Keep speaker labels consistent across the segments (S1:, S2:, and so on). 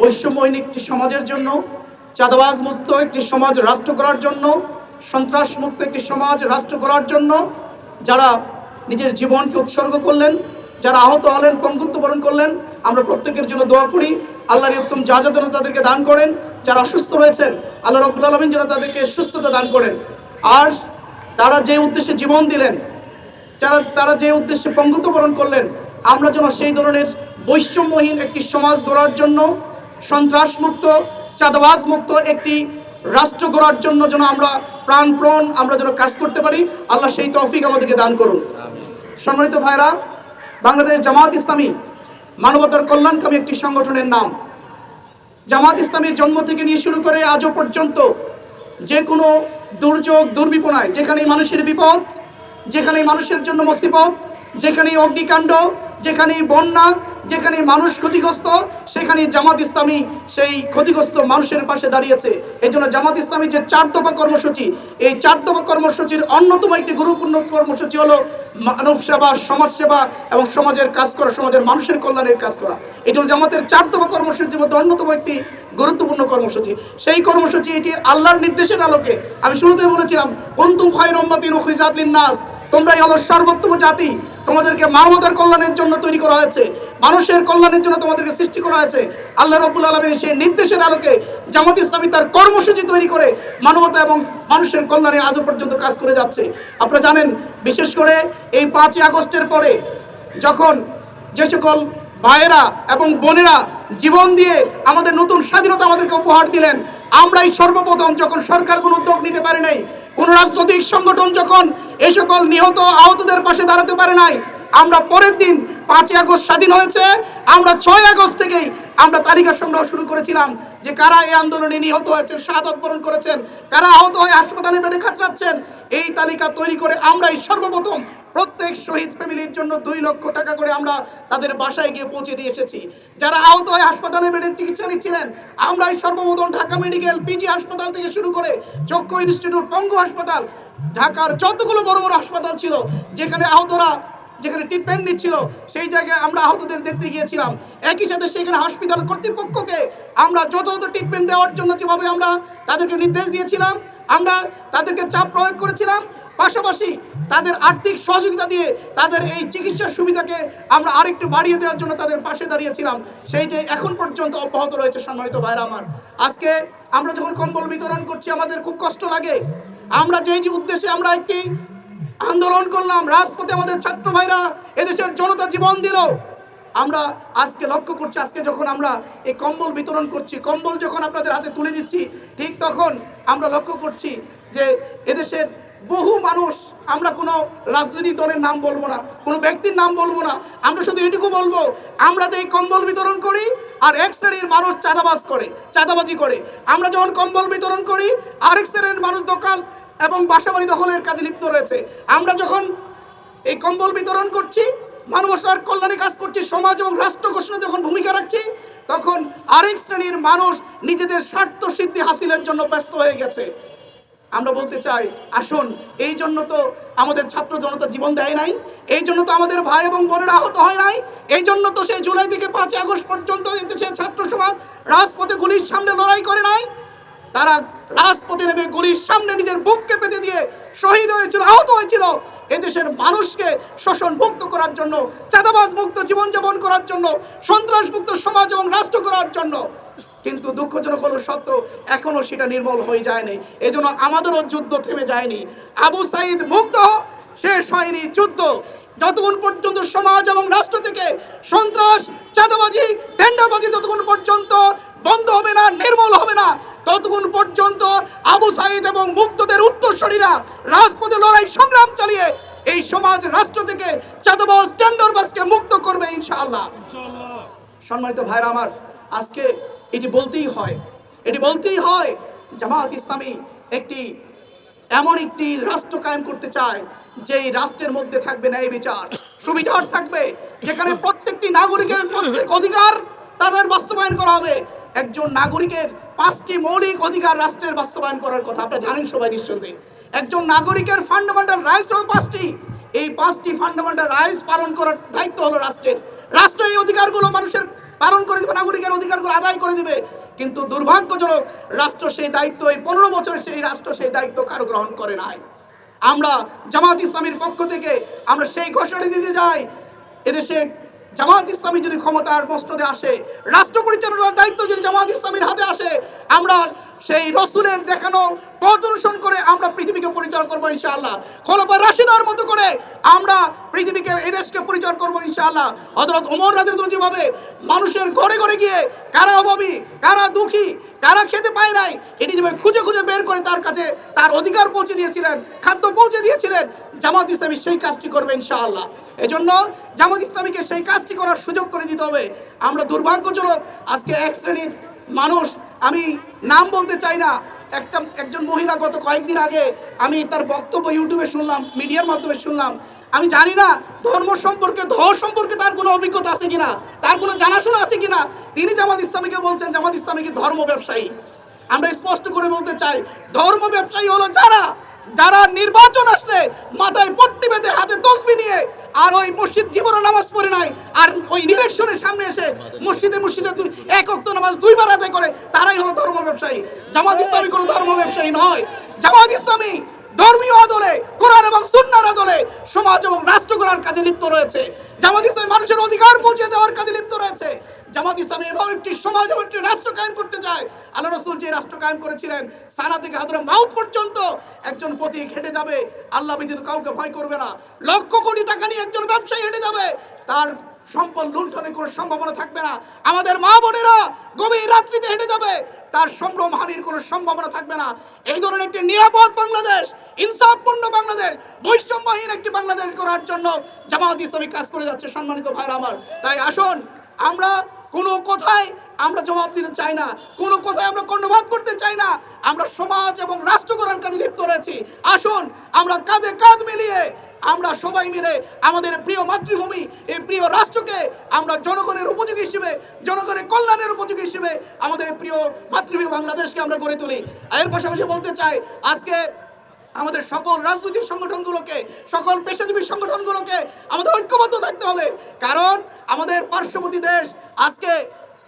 S1: বৈষম্যহীন একটি সমাজের জন্য, চাঁদাবাজ মুক্ত একটি সমাজ রাষ্ট্র করার জন্য, সন্ত্রাস মুক্ত একটি সমাজ রাষ্ট্র করার জন্য যারা নিজের জীবনকে উৎসর্গ করলেন, যারা আহত হলেন, পঙ্গুত্ব বরণ করলেন, আমরা প্রত্যেকের জন্য দোয়া করি, আল্লাহর উত্তম যা যা যেন তাদেরকে দান করেন, যারা অসুস্থ রয়েছেন, আল্লাহ রব্বুল আলমিন যেন তাদেরকে সুস্থতা দান করেন। আর তারা যে উদ্দেশ্যে জীবন দিলেন, যারা তারা যে উদ্দেশ্যে পঙ্গুত্ব বরণ করলেন, আমরা যেন সেই ধরনের বৈষম্যহীন একটি সমাজ গড়ার জন্য সন্ত্রাসমুক্ত চাঁদাবাজ মুক্ত একটি রাষ্ট্র গড়ার জন্য যেন আমরা প্রাণপ্রণ আমরা যেন কাজ করতে পারি আল্লাহ সেই তৌফিক আমাদেরকে দান করুন। সম্মানিত ভাইরা বাংলাদেশ জামাত ইসলামী মানবতার কল্যাণকামী একটি সংগঠনের নাম। জামাত ইসলামীর জন্ম থেকে নিয়ে শুরু করে আজও পর্যন্ত যে কোনো দুর্যোগ দুর্বিপনায় যেখানেই মানুষের বিপদ যেখানেই মানুষের জন্য মুসিবত যেখানেই অগ্নিকাণ্ড যেখানেই বন্যা যেখানে মানুষ ক্ষতিগ্রস্ত, সেখানে জামাত ইসলামী সেই ক্ষতিগ্রস্ত মানুষের পাশে দাঁড়িয়েছে। এই জন্য জামাত ইসলামী যে চার দফা কর্মসূচি, এই চার দফা কর্মসূচির অন্যতম একটি গুরুত্বপূর্ণ কর্মসূচি হলো মানব সেবা, সমাজ এবং সমাজের কাজ করা, সমাজের মানুষের কল্যাণের কাজ করা। এটি হলো জামাতের চার দফা কর্মসূচির মধ্যে অন্যতম একটি গুরুত্বপূর্ণ কর্মসূচি। সেই কর্মসূচি এটি আল্লাহর নির্দেশের আলোকে আমি শুরুতে বলেছিলাম, কন্তুম খয় রম্মাতিন নাস তোমরাই হলো সর্বোত্তম জাতি। তোমাদেরকে মানবতার কল্যাণের জন্য তৈরি করা হয়েছে, মানুষের কল্যাণের জন্য তোমাদেরকে সৃষ্টি করা হয়েছে। আল্লাহ রব্বুল আলমীর সেই নির্দেশের আলোকে জামাত ইসলামী তার কর্মসূচি তৈরি করে মানবতা এবং মানুষের কল্যাণে আজও পর্যন্ত কাজ করে যাচ্ছে। আপনারা জানেন, বিশেষ করে এই পাঁচই আগস্টের পরে যখন যে সকল ভাইয়েরা এবং বোনেরা জীবন দিয়ে আমাদের নতুন স্বাধীনতা আমাদেরকে উপহার দিলেন, আমরাই সর্বপ্রথম যখন সরকার কোনো উদ্যোগ নিতে পারে নাই কোন রাজনৈতিক সংগঠন যখন এ সকল নিহত আহতদের পাশে দাঁড়াতে পারে নাই, আমরা পরের দিন পাঁচই আগস্ট স্বাধীন হয়েছে, আমরা ছয় আগস্ট থেকেই আমরা তালিকা সংগ্রহ শুরু করেছিলাম। যে কারা এই আন্দোলনে নিহত হয়েছেন শাহাদত বরণ করেছেন, কারা আহত হয়ে হাসপাতালে বেডে খাটলাচ্ছেন, এই তালিকা তৈরি করে আমরাই সর্বপ্রথম প্রত্যেক শহীদ ফ্যামিলির জন্য দুই লক্ষ টাকা করে আমরা তাদের বাসায় গিয়ে পৌঁছে দিয়ে এসেছি। যারা আহত হয়ে হাসপাতালে বেডে চিকিৎসা নিচ্ছিলেন, আমরাই সর্বপ্রথম ঢাকা মেডিকেল পিজি হাসপাতাল থেকে শুরু করে চক্ষু ইনস্টিটিউট পঙ্গু হাসপাতাল, ঢাকার যতগুলো বড় বড় হাসপাতাল ছিল, যেখানে আহতরা যেখানে ট্রিটমেন্ট নিচ্ছিল, সেই জায়গায় আমরা আহতদের দেখতে গিয়েছিলাম। একই সাথে সেখানে হসপিটাল কর্তৃপক্ষকে আমরা যথাযথ ট্রিটমেন্ট দেওয়ার জন্য যেভাবে আমরা তাদেরকে নির্দেশ দিয়েছিলাম, আমরা তাদেরকে চাপ প্রয়োগ করেছিলাম, পাশাপাশি তাদের আর্থিক সহযোগিতা দিয়ে তাদের এই চিকিৎসার সুবিধাকে আমরা আরেকটু বাড়িয়ে দেওয়ার জন্য তাদের পাশে দাঁড়িয়েছিলাম। সেই যে এখন পর্যন্ত অব্যাহত রয়েছে, সম্মানিত ভাইরা আমার। আজকে আমরা যখন কম্বল বিতরণ করছি, আমাদের খুব কষ্ট লাগে। আমরা যেই যে উদ্দেশ্যে আমরা একটি আন্দোলন করলাম, রাজপথে আমাদের ছাত্র ভাইরা এদেশের জনতা জীবন দিল। আমরা আজকে লক্ষ্য করছি, আজকে যখন আমরা এই কম্বল বিতরণ করছি, কম্বল যখন আপনাদের হাতে তুলে দিচ্ছি, ঠিক তখন আমরা লক্ষ্য করছি যে এদেশের বহু মানুষ, আমরা কোনো রাজনৈতিক দলের নাম বলব না, কোনো ব্যক্তির নাম বলব না, আমরা শুধু এটুকু বলব, আমরা তো এই কম্বল বিতরণ করি আর এক শ্রেণির মানুষ চাঁদাবাজ করে, চাঁদাবাজি করে। আমরা যখন কম্বল বিতরণ করি, আরেক শ্রেণির মানুষ দোকান এবং বাসাবাড়ি দখলের কাজে লিপ্ত রয়েছে। আমরা যখন এই কম্বল বিতরণ করছি মানবতার কল্যাণে কাজ করছি, সমাজ এবং রাষ্ট্র ঘোষণা যখন ভূমিকা রাখছি, তখন আরেক শ্রেণির মানুষ নিজেদের স্বার্থ সিদ্ধি হাসিলের জন্য ব্যস্ত হয়ে গেছে। আমরা বলতে চাই, আসুন, এই জন্য তো আমাদের ছাত্র জনতা জীবন দেয় নাই, এই জন্য তো আমাদের ভাই এবং বোনেরা আহত হয় নাই, এই জন্য তো সেই জুলাই থেকে পাঁচই আগস্ট পর্যন্ত দেশের ছাত্র সমাজ, রাজপথে গুলির সামনে লড়াই করে নাই। তারা রাজপথে নেমে গুলির সামনে নিজের বুককে পেতে দিয়ে শহীদ হয়েছিল, আহত হয়েছিল। এদেশের মানুষকে শোষণ মুক্ত করার জন্য, চাঁদাবাজ মুক্ত জীবনযাপন করার জন্য, সন্ত্রাস মুক্ত সমাজ এবং রাষ্ট্র করার জন্য। কিন্তু দুঃখজনক হলো সত্য এখনও সেটা নির্মল হয়ে যায়নি। এই জন্য আমাদেরও যুদ্ধ থেমে যায়নি। আবু সাইদ মুক্ত, শেষ হয়নি যুদ্ধ। যতক্ষণ পর্যন্ত সমাজ এবং রাষ্ট্র থেকে সন্ত্রাস, চাঁদাবাজি টেন্ডাবাজি যতক্ষণ পর্যন্ত বন্ধ হবে না, নির্মূল ততক্ষণ পর্যন্ত আবু সাইদ এবং মুক্তদের উত্তরসরীরা রাজপথে লড়াই সংগ্রাম চালিয়ে এই সমাজ রাষ্ট্র থেকে চাঁদাবাজ টেন্ডারবাজকে মুক্ত করবে ইনশাআল্লাহ। সম্মানিত ভাইরা আমার, আজকে এটি বলতেই হয়, এটি বলতেই হয় জামাত ইসলামী একটি এমন একটি রাষ্ট্র কায়েম করতে চায়, যেই রাষ্ট্রের মধ্যে থাকবে ন্যায় বিচার। সুবিচার থাকবে, যেখানে প্রত্যেকটি নাগরিকের প্রত্যেক অধিকার তাদের বাস্তবায়ন করা হবে। একজন নাগরিকের পাঁচটি মৌলিক অধিকার রাষ্ট্রের বাস্তবায়ন করার কথা, আপনারা জানেন সবাই নিঃসন্দেহে একজন নাগরিকের ফান্ডামেন্টাল রাইটস হল পাঁচটি। এই পাঁচটি ফান্ডামেন্টাল রাইটস পালন করার দায়িত্ব হলো রাষ্ট্রের। রাষ্ট্র এই অধিকারগুলো মানুষের পালন করে দেবে, নাগরিকের অধিকারগুলো আদায় করে দিবে। কিন্তু দুর্ভাগ্যজনক, রাষ্ট্র সেই দায়িত্ব, এই পনেরো বছর সেই রাষ্ট্র সেই দায়িত্ব কারও গ্রহণ করে নাই। আমরা জামাত ইসলামীর পক্ষ থেকে আমরা সেই ঘোষণা দিতে যাই এদেশে জামাত ইসলামী যদি ক্ষমতার মস্তদে আসে রাষ্ট্র পরিচালনার দায়িত্ব যদি জামাত ইসলামীর হাতে আসে, আমরা সেই রসুলের দেখানো অনুসরণ করে আমরা পৃথিবীকে পরিচালনা করব ইনশাআল্লাহ। খোলাফা রাশিদার মতো করে আমরা পৃথিবীকে, এই দেশকে পরিচালনা করব ইনশাআল্লাহ। হযরত ওমর রাদিয়াল্লাহু যেভাবে মানুষের ঘরে ঘরে গিয়ে কারা অভাবী, কারা দুঃখী, কারা খেতে পায় নাই, এটি যেভাবে খুঁজে খুঁজে বের করে তার কাছে তার অধিকার পৌঁছে দিয়েছিলেন, খাদ্য পৌঁছে দিয়েছিলেন, জামাত ইসলামী সেই কাজটি করবে ইনশাআল্লাহ। এজন্য জামাত ইসলামীকে সেই কাজটি করার সুযোগ করে দিতে হবে। আমরা দুর্ভাগ্যজনক আজকে এক শ্রেণির মানুষ, আমি নাম বলতে চাই না একটা একজন মহিলা গত কয়েকদিন আগে আমি তার বক্তব্য ইউটিউবে শুনলাম, মিডিয়ার মাধ্যমে শুনলাম। আমি জানি না ধর্ম সম্পর্কে, ধর সম্পর্কে তার কোনো অভিজ্ঞতা আছে কিনা, তার কোনো জানাশোনা আছে কিনা। তিনি জামাত ইসলামীকে বলছেন, জামাত ইসলামী কি ধর্ম ব্যবসায়ী? আমরা স্পষ্ট করে বলতে চাই, ধর্ম ব্যবসায়ী হলো যারা যারা নির্বাচন আসলে মাথায় পট্টি বেঁধে হাতে তসবি নিয়ে আর ওই মসজিদ জীবনে নামাজ পড়ে নাই। আর ওই ইলেকশনের সামনে এসে মসজিদে মসজিদে দুই এক অক্ত নামাজ দুইবার আদায় করে, তারাই হলো ধর্ম ব্যবসায়ী। জামাত ইসলামী কোনো ধর্ম ব্যবসায়ী নয়। জামাত ইসলামী ধর্মীয় আদলে, কোরআন এবং সুন্নার আদলে সমাজ এবং রাষ্ট্র গড়ার কাজে লিপ্ত রয়েছে। জামাত ইসলামী মানুষের অধিকার পৌঁছে দেওয়ার কাজে লিপ্ত রয়েছে। জামাত ইসলামী এবং একটি সমাজ এবং একটি রাষ্ট্র কায়েম করতে চায়। আল্লাহ রসুল যে রাষ্ট্র কায়েম করেছিলেন, সানা থেকে হাদরা মাউথ পর্যন্ত একজন পথিক হেঁটে যাবে। আল্লাহ ব্যতীত কাউকে ভয় করবে না। লক্ষ কোটি টাকা নিয়ে একজন ব্যবসায়ী হেঁটে যাবে। তার সম্পদ লুণ্ঠনের কোনো সম্ভাবনা থাকবে না। আমাদের মা বোনেরা গভীর রাত্রিতে হেঁটে যাবে। তার সম্ভ্রম হানির কোনো সম্ভাবনা থাকবে না। এই ধরনের একটি নিরাপদ বাংলাদেশ, ইনসাফপূর্ণ বাংলাদেশ, বৈষম্যহীন একটি বাংলাদেশ গড়ার জন্য জামাত ইসলামী কাজ করে যাচ্ছে, সম্মানিত ভাইরা আমার। তাই আসুন, আমরা কোনো কথায় আমরা জবাব দিতে চাই না, কোনো কথায় আমরা কর্ণপাত করতে চাই না। আমরা সমাজ এবং রাষ্ট্র কাজে লিপ্ত রয়েছি। আসুন, আমরা কাঁধে কাঁধ মিলিয়ে আমরা সবাই মিলে আমাদের প্রিয় মাতৃভূমি, এই প্রিয় রাষ্ট্রকে আমরা জনগণের উপযোগী হিসেবে, জনগণের কল্যাণের উপযোগী হিসেবে আমাদের প্রিয় মাতৃভূমি বাংলাদেশকে আমরা গড়ে তুলি। এর পাশাপাশি বলতে চাই, আজকে আমাদের সকল রাজনৈতিক সংগঠনগুলোকে, সকল পেশাজীবী সংগঠনগুলোকে আমাদের ঐক্যবদ্ধ থাকতে হবে। কারণ আমাদের পার্শ্ববর্তী দেশ আজকে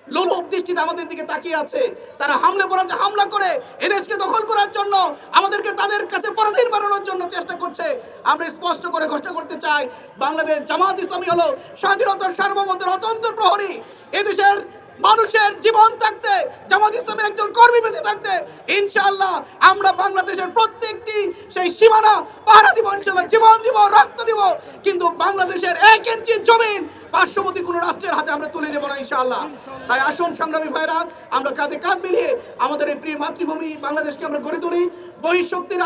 S1: লোলুপ দৃষ্টিতে আমাদের দিকে তাকিয়ে আছে। তারা হামলে পড়া হামলা করে এদেশকে দখল করার জন্য, আমাদেরকে তাদের কাছে পরাধীন বানানোর জন্য চেষ্টা করছে। আমরা স্পষ্ট করে ঘোষণা করতে চাই, বাংলাদেশ জামাত ইসলামী হলো স্বাধীনতার সার্বভৌমত্বের অতন্ত্র প্রহরী। এদেশের মানুষের জীবন থাকতে, জামাত ইসলামের একজন কর্মী বেঁচে থাকতে, ইনশাআল্লাহ আমরা বাংলাদেশের প্রত্যেকটি সেই সীমানা পাহারা দিব, ইনশাআল্লাহ জীবন দিব, রক্ত দিব। কিন্তু বাংলাদেশের এক ইঞ্চি জমিন পার্শ্ববর্তী কোনো রাষ্ট্রের হাতে আমরা তুলে দেবো না, ইনশাআল্লাহ। তাই আসুন, সংগ্রামী ভাইরা, আমরা কাঁধে কাঁধ মিলিয়ে আমাদের এই প্রিয় মাতৃভূমি বাংলাদেশকে আমরা গড়ে তুলি। বহিঃশক্তির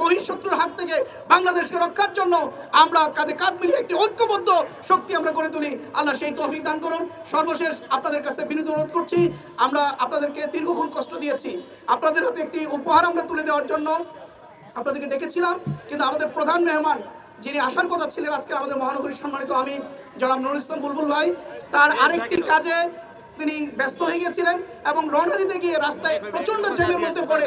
S1: বহিঃশত্রুর হাত থেকে বাংলাদেশকে রক্ষার জন্য আমরা কাঁধে কাঁধ মিলিয়ে একটি ঐক্যবদ্ধ শক্তি আমরা গড়ে তুলি। আল্লাহ সেই তৌফিক দান করুন। সর্বশেষ আপনাদের কাছে বিনীত অনুরোধ করছি, আমরা আপনাদেরকে দীর্ঘক্ষণ কষ্ট দিয়েছি। আপনাদের হাতে একটি উপহার আমরা তুলে দেওয়ার জন্য আপনাদেরকে ডেকেছিলাম, কিন্তু আমাদের প্রধান মেহমান যিনি আসার কথা ছিলেন আজকে আমাদের মহানগরীর সম্মানিত আমির জনাব নুরুল ইসলাম বুলবুল ভাই তার আরেকটি কাজে তিনি ব্যস্ত হয়ে গিয়েছিলেন এবং রওনা দিতে গিয়ে রাস্তায় প্রচণ্ড জ্যামের মধ্যে পড়ে।